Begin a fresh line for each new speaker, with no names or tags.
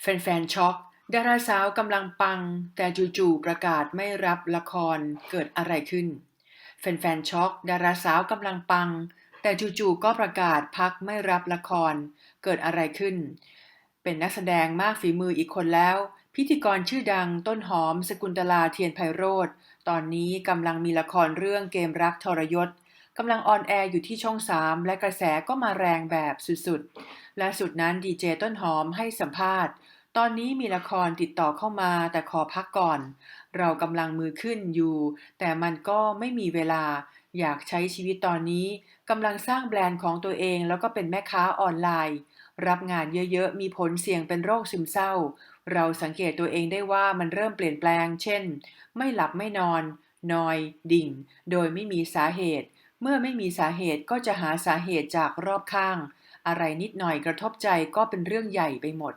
แฟนๆ ช็อก ดาราสาวกำลังปัง แต่จู่ๆ ประกาศไม่รับละคร เกิดอะไรขึ้น แฟนๆ ช็อก ดาราสาวกำลังปัง แต่จู่ๆ ก็ประกาศพักไม่รับละคร เกิดอะไรขึ้น เป็นนักแสดงมากฝีมืออีกคนแล้ว พิธีกรชื่อดังต้นหอม สกุลตลาเทียนไพโรธ ตอนนี้กำลังมีละครเรื่องเกมรักทรยศ กำลังออนแอร์อยู่ที่ช่อง 3 และกระแสก็มาแรงแบบสุดๆและสุดนั้นดีเจต้นหอมให้สัมภาษณ์ ตอนนี้มีละครติดต่อเข้ามาแต่ขอพักก่อน เรากำลังมือขึ้นอยู่ แต่มันก็ไม่มีเวลา อยากใช้ชีวิตตอนนี้กำลังสร้างแบรนด์ของตัวเองแล้วก็เป็นแม่ค้าออนไลน์ รับงานเยอะๆ มีผลเสี่ยงเป็นโรคซึมเศร้า เราสังเกตตัวเองได้ว่ามันเริ่มเปลี่ยนแปลง เช่น ไม่หลับไม่นอนนอย ดิ่ง โดยไม่มีสาเหตุ เมื่อไม่มีสาเหตุก็จะหาสาเหตุจากรอบข้าง อะไรนิดหน่อยกระทบใจก็เป็นเรื่องใหญ่ไปหมด